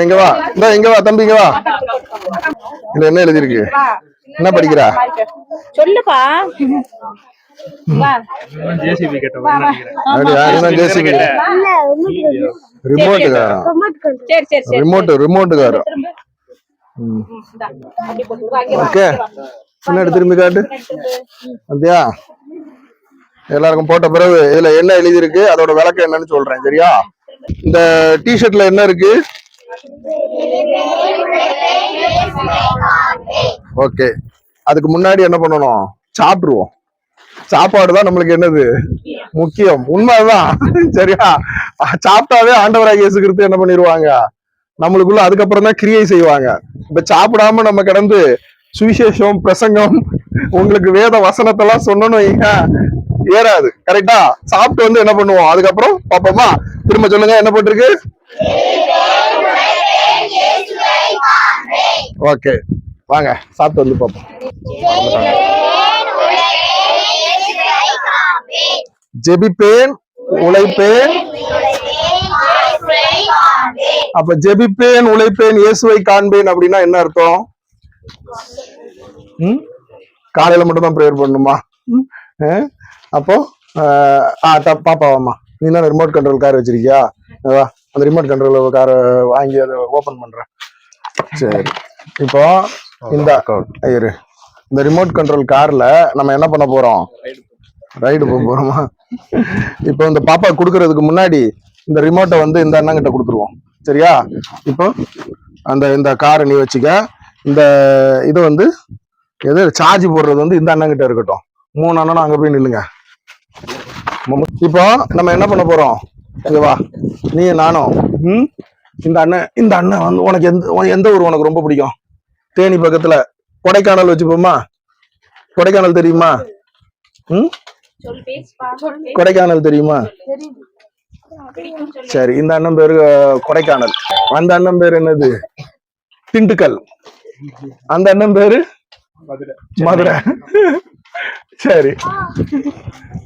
இங்க வா. இந்த இங்க வா தம்பி இங்க வா. இதுல என்ன எழுதிருக்கு என்ன படிக்கிறா? சொல்லுப்பா. ரிமோட் இங்க வா, ஓகே. பின்னாடி திரும்பி காட்டு. அப்படியா எல்லாருக்கும் போட்ட பிறகு இதுல என்ன எழுதியிருக்கு அதோட விளக்கம் என்னன்னு சொல்றேன் சரியா? இந்த டிஷர்ட்ல என்ன இருக்கு? ஓகே அதுக்கு முன்னாடி என்ன பண்ணணும்? சாப்பிடுவோம். சாப்பாடு தான் நம்மளுக்கு என்னது? முக்கியம். உண்மைதான். சரியா? சாப்பிட்டாவே ஆண்டவராக இயேசு என்ன பண்ணிடுவாங்க நம்மளுக்குள்ள அதுக்கப்புறம் தான் கிரியை செய்வாங்க. இப்ப சாப்பிடாம நம்ம கிடந்து சுவிசேஷம் பிரசங்கம் உங்களுக்கு வேத வசனத்தெல்லாம் சொன்னோன்னு வைங்க. ஏறாது. கரெக்டா சாப்பிட்டு வந்து என்ன பண்ணுவோம்? அதுக்கப்புறம் பாப்போமா திரும்ப சொல்லுங்க என்ன போட்டிருக்கு? ஓகே வாங்க சாப்பிட்டு வந்து பார்ப்போம். ஜெபிப்பேன் உழைப்பேன். அப்ப ஜெபிப்பேன் உழைப்பேன் இயேசுவை காண்பேன் அப்படின்னா என்ன அர்த்தம்? காலையில மட்டும் தான் ப்ரேயர் பண்ணணுமா ம்? அஹ்? அப்போ அஹ், ஆ த- பாப்பா வாம்மா. நீ தான் ரிமோட் கண்ட்ரோல் கார் வச்சிருக்கியா வா. அந்த ரிமோட் கண்ட்ரோல் காரை வாங்கி அதை ஓபன் பண்றேன். சரி. இப்போ இந்த ஐயரு இந்த ரிமோட் கண்ட்ரோல் கார்ல நம்ம என்ன பண்ண போறோம்? ரைடு போக போறோமா? இப்போ இந்த பாப்பா கொடுக்கறதுக்கு முன்னாடி இந்த ரிமோட்டை வந்து இந்த அண்ணங்கிட்ட கொடுத்துருவோம். சரியா? இப்போ அந்த இந்த காரை நீ வச்சுக்க. இந்த இது வந்து எது சார்ஜ் போடுறது வந்து இந்த அண்ணங்கிட்ட இருக்கட்டும். மூணு அண்ணனும் அங்க போய் நில்லுங்க. இப்போ நம்ம என்ன பண்ண போறோம்? இங்க வா. நீ நானும். ம்? இந்த அண்ணன் இந்த அண்ணன் வந்து உனக்கு எந்த எந்த ஊர் உனக்கு ரொம்ப பிடிக்கும்? தேனி பக்கத்துல. கொடைக்கானல் வச்சுப்போமா? கொடைக்கானல் தெரியுமா? ம். கொடைக்கானல் தெரியுமா? சரி இந்த அண்ணன் பேரு கொடைக்கானல். அந்த அண்ணன் பேர் என்னது? திண்டுக்கல். அந்த அண்ணன் பேரு? மதுரை. சரி.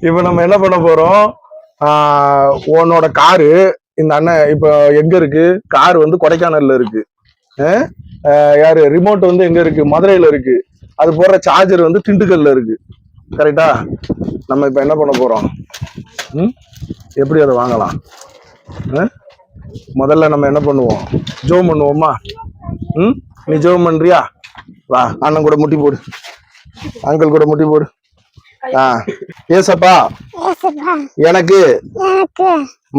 இப்ப நம்ம என்ன பண்ண போறோம்? உன்னோட காரு இந்த அண்ணன் இப்ப எங்க இருக்கு? கார் வந்து கொடைக்கானல்ல இருக்கு. யாரு? ரிமோட் வந்து எங்க இருக்கு? மதுரையில இருக்கு. அது போடுற சார்ஜர் வந்து திண்டுக்கல்ல இருக்கு. கரெக்டா நம்ம இப்ப என்ன பண்ண போறோம்? ம்? எப்படி அதை வாங்கலாம்? முதல்ல நம்ம என்ன பண்ணுவோம்? ஜோம் பண்ணுவோமா? ம்? நீ ஜோம் பண்றியா? வா அண்ணன் கூட முட்டி போடு. அங்கிள் கூட முட்டி போடு. ஆ ஏசப்பா எனக்கு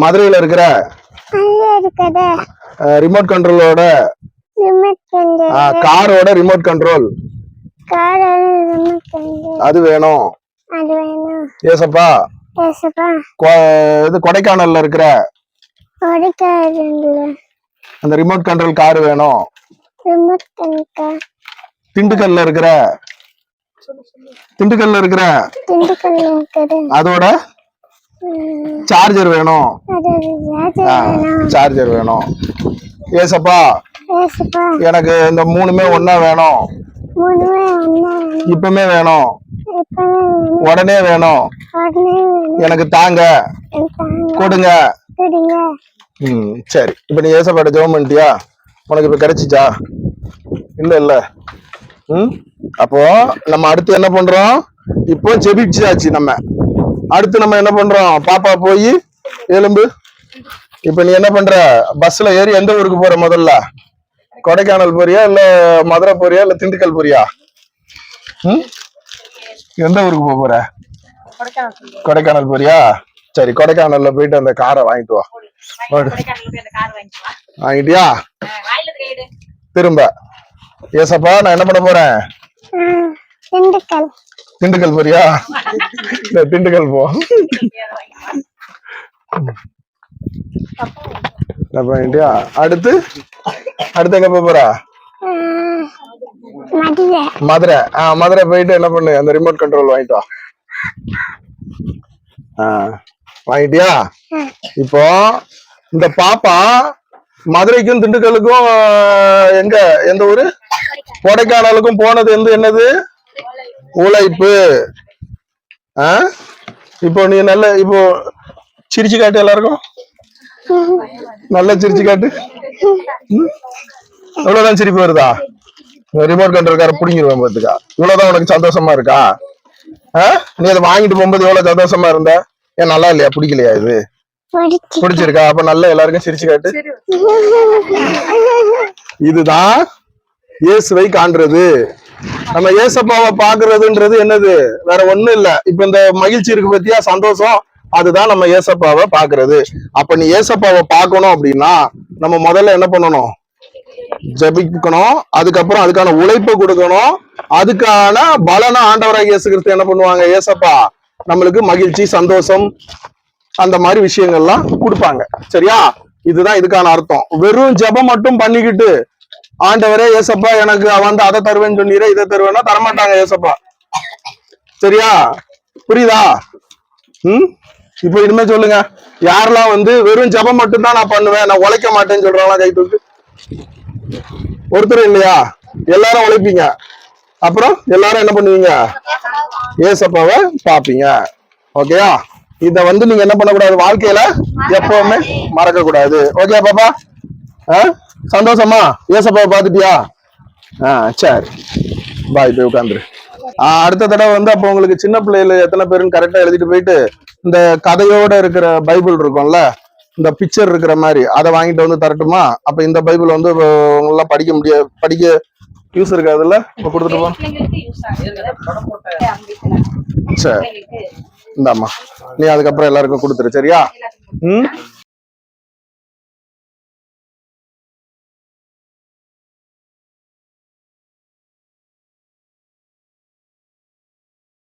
மதுரையில இருக்கிற ரிமோட் கண்ட்ரோலோட காரோட ரிமோட் கண்ட்ரோல் அது வேணும். ஏசப்பா இது கொடைக்கானல்ல இருக்கிற அந்த ரிமோட் கண்ட்ரோல் கார் வேணும். திண்டுக்கல்ல இருக்கிற திண்டுக்கல்ல இருக்கிற அதோட சார்ஜர் வேணும். சார்ஜர் வேணும். ஏசப்பா எனக்கு இந்த மூணுமே ஒண்ணா வேணும். இப்பமே வேணும். உடனே வேணும். எனக்கு தாங்க. கொடுங்க. ம் சரி. இப்போ நீ ஏசப்பாட்ட ஜெபம் பண்ணிட்டியா? உனக்கு இப்போ கிடைச்சிச்சா? இல்ல இல்ல. ம்? அப்போ நம்ம அடுத்து என்ன பண்றோம்? இப்போ ஜெபிச்சாச்சு நம்ம. அடுத்து நம்ம என்ன பண்றோம்? பாப்பா போய் எலும்பு. இப்போ நீ என்ன பண்ற? பஸ்ல ஏறி எந்த ஊருக்கு போற முதல்ல? கொடைக்கானல் போறியா இல்ல மதுரை போறியா இல்ல திண்டுக்கல் போறியா? எந்த ஊருக்கு போக போற? கொடைக்கானல் போறியா? சரி கொடைக்கானல்ல போயிட்டு அந்த காரை வாங்கிட்டு வா. வாங்கிட்டியா. திரும்ப. ஏசப்பா நான் என்ன பண்ண போறேன்? திண்டுக்கல். திண்டுக்கல் போறியா? இந்த திண்டுக்கல் போ. பண்ணிட்டியா அடுத்து? அடுத்து எங்க போறா? மதுரை. ஆ மதுரை போயிட்டு என்ன பண்ணு? அந்த ரிமோட் கண்ட்ரோல் வாங்கிட்டு வா. வாங்கிட்டியா? இப்போ இந்த பாப்பா மதுரைக்கும் திண்டுக்கலுக்கும் எங்க எந்த ஊரு? கொடைக்கானலுக்கும் போனது வந்து என்னது? உழைப்பு. ஆ? இப்போ நீ நல்ல இப்போ சிரிச்சு காட்டு எல்லாருக்கும். நல்லா சிரிச்சு காட்டு. ம்? இவ்வளவுதான் சிரிப்பு வருதா? ரிமோட் கண்ட்ரோல்கார பிடிங்கிருவேன் பாத்துக்கா. இவ்வளவுதான் உனக்கு சந்தோஷமா இருக்கா? ஆ? நீ அதை வாங்கிட்டு போகும்போது எவ்வளவு சந்தோஷமா இருந்த? ஏன் நல்லா இல்லையா? பிடிக்கலையா இது? பிடிச்சிருக்கா? அப்ப நல்லா எல்லாருக்கும் சிரிச்சு காட்டு. இதுதான் இயேசுவை காண்றது. நம்ம ஏசப்பாவை பாக்குறதுன்றது என்னது? வேற ஒண்ணும் இல்ல. இப்ப இந்த மகிழ்ச்சி இருக்கு பத்தியா? சந்தோஷம். அதுதான் நம்ம ஏசப்பாவை பாக்குறது அப்ப நீ ஏசப்பாவை பார்க்கணும் அப்படின்னா நம்ம முதல்ல என்ன பண்ணணும்? ஜெபிக்கணும். அதுக்கப்புறம் அதுக்கான உழைப்பை கொடுக்கணும். அதுக்கான பலனை ஆண்டவராக இயேசு கிறிஸ்து என்ன பண்ணுவாங்க? ஏசப்பா நம்மளுக்கு மகிழ்ச்சி சந்தோஷம் அந்த மாதிரி விஷயங்கள்லாம் கொடுப்பாங்க. சரியா? இதுதான் இதுக்கான அர்த்தம். வெறும் ஜெபம் மட்டும் பண்ணிக்கிட்டு ஆண்டவரே ஏசப்பா எனக்கு வந்து அதை தருவேன்னு சொன்னீரே இதை தருவேன்னா தரமாட்டாங்க ஏசப்பா. சரியா? புரியுதா? ம்? இப்போ இனிமே சொல்லுங்க. யாரெல்லாம் வந்து வெறும் ஜெபம் மட்டும் தான் நான் பண்ணுவேன் நான் உழைக்க மாட்டேன்னு சொல்றாங்களா கை தூக்கு? ஒருத்தர் இல்லையா? எல்லாரும் உழைப்பீங்க. அப்புறம் எல்லாரும் என்ன பண்ணுவீங்க? ஏசப்பாவை பாப்பீங்க ஓகேயா? இத வந்து நீங்க என்ன பண்ணக்கூடாது? வாழ்க்கையில எப்பவுமே மறக்க கூடாது ஓகே பாப்பா? சந்தோஷமா? ஏசப்பாவை பாத்துட்டியா ஆ சரி. பாய் போய் உட்காந்துரு. அடுத்த தடவை வந்து அப்போ உங்களுக்கு சின்ன பிள்ளைல எத்தனை பேருன்னு கரெக்டா எழுதிட்டு போயிட்டு இந்த கதையோட இருக்கிற பைபிள் இருக்கும்ல இந்த பிக்சர் இருக்கிற மாதிரி அதை வாங்கிட்டு வந்து தரட்டுமா? அப்ப இந்த பைபிள் வந்து உங்களாம் படிக்க முடியாது படிக்க யூஸ் இருக்காதுல்ல? இப்ப கொடுத்துட்டு போ. சரி. இந்தாம்மா. நீ அதுக்கப்புறம் எல்லாருக்கும் கொடுத்துரு சரியா? ம்?